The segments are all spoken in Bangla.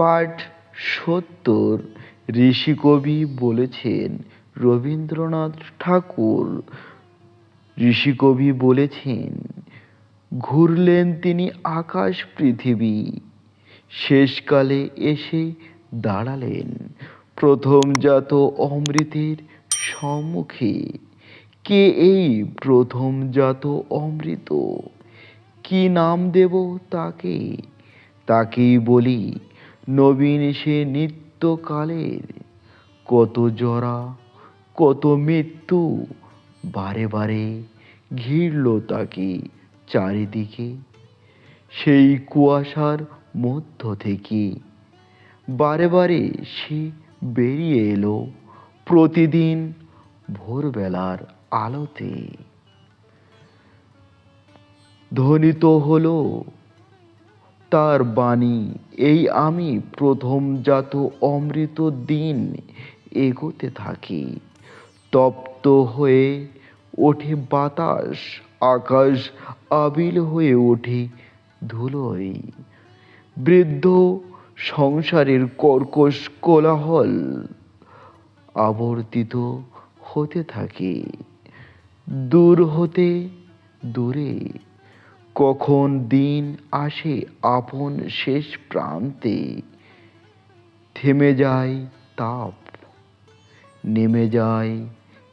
পাঠ সত্তর। ঋষিকবি বলেছেন, রবীন্দ্রনাথ ঠাকুর। ঋষিকবি বলেছেন, ঘুরলেন তিনি আকাশ পৃথিবী, শেষকালে এসে দাঁড়ালেন। প্রথমজাত অমৃতের সম্মুখে। কে এই প্রথমজাত অমৃত? কি নাম দেব তাকে? তাকেই বলি নবীন সে নিত্যকালের। কত জরা, কত মৃত্যু, বারে বারে ঘিরল তাকে চারিদিকে। সেই কুয়াশার মধ্য থেকে বারে বারে সে বেরিয়ে এলো প্রতিদিন ভোরবেলার আলোতে। ধ্বনিত হলো তার বাণী, এই আমি প্রথমজাত অমৃত দিন এগোতে থাকি। তপ্ত হয়ে ওঠে বাতাস, আকাশ আবিল হয়ে ওঠে ধুলোয়। বৃদ্ধ সংসারের কর্কশ কোলাহল আবর্তিত হতে থাকে। দূর হতে দূরে কখন দিন আসে আপন শেষ প্রান্তে? থেমে যায় তাপ, নেমে যায়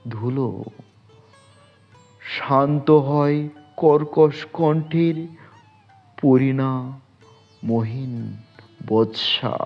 ধুলো। শান্ত হয় কর্কশ কণ্ঠের পরিণা মহিন বৎসা।